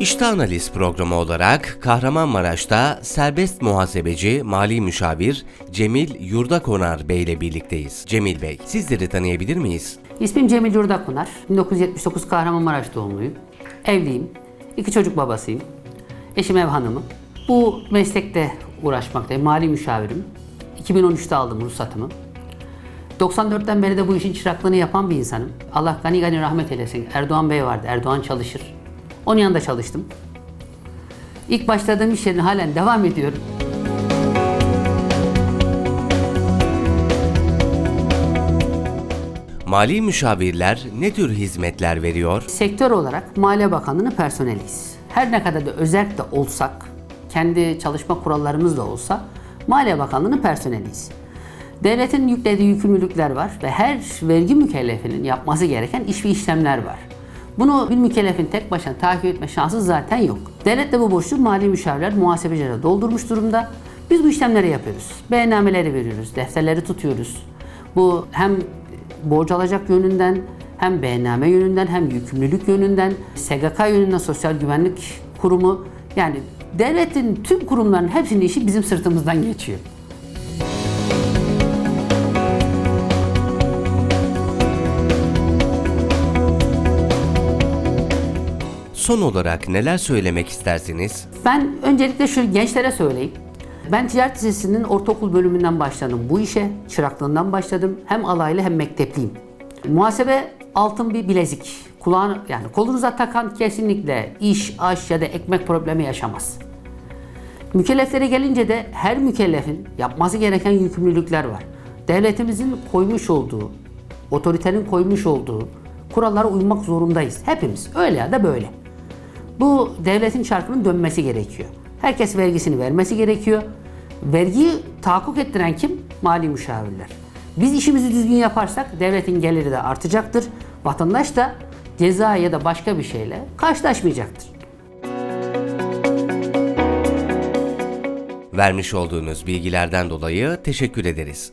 İşte Analiz programı olarak Kahramanmaraş'ta serbest muhasebeci, mali müşavir Cemil Yurdakonar Bey ile birlikteyiz. Cemil Bey, sizleri tanıyabilir miyiz? İsmim Cemil Yurdakunar. 1979 Kahramanmaraş doğumluyum. Evliyim. İki çocuk babasıyım. Eşim ev hanımı. Bu meslekte uğraşmaktayım. Mali müşavirim. 2013'te aldım ruhsatımı. 94'ten beri de bu işin çıraklığını yapan bir insanım. Allah gani gani rahmet eylesin. Erdoğan Bey vardı. Erdoğan çalışır. Onun yanında çalıştım. İlk başladığım iş yerine halen devam ediyorum. Mali müşavirler ne tür hizmetler veriyor? Sektör olarak Maliye Bakanlığı'nın personeliyiz. Her ne kadar da özerk de olsak, kendi çalışma kurallarımız da olsa Maliye Bakanlığı'nın personeliyiz. Devletin yüklediği yükümlülükler var ve her vergi mükellefinin yapması gereken iş ve işlemler var. Bunu bir mükellefin tek başına takip etme şansı zaten yok. Devlet de bu boşluğu mali müşavirler, muhasebeciler doldurmuş durumda. Biz bu işlemleri yapıyoruz. Beyannameleri veriyoruz, defterleri tutuyoruz. Bu hem borç alacak yönünden hem beyanname yönünden hem yükümlülük yönünden SGK yönünden Sosyal Güvenlik Kurumu yani devletin tüm kurumların hepsinin işi bizim sırtımızdan geçiyor. Son olarak neler söylemek istersiniz? Ben öncelikle şu gençlere söyleyeyim. Ben ticaret lisesinin ortaokul bölümünden başladım bu işe. Çıraklığından başladım. Hem alaylı hem mektepliyim. Muhasebe altın bir bilezik. Kulağını yani kolunuza takan kesinlikle iş, aş ya da ekmek problemi yaşamaz. Mükelleflere gelince de her mükellefin yapması gereken yükümlülükler var. Devletimizin koymuş olduğu, otoritenin koymuş olduğu kurallara uymak zorundayız. Hepimiz öyle ya da böyle. Bu devletin çarkının dönmesi gerekiyor. Herkes vergisini vermesi gerekiyor. Vergiyi tahakkuk ettiren kim? Mali müşavirler. Biz işimizi düzgün yaparsak devletin geliri de artacaktır. Vatandaş da ceza ya da başka bir şeyle karşılaşmayacaktır. Vermiş olduğunuz bilgilerden dolayı teşekkür ederiz.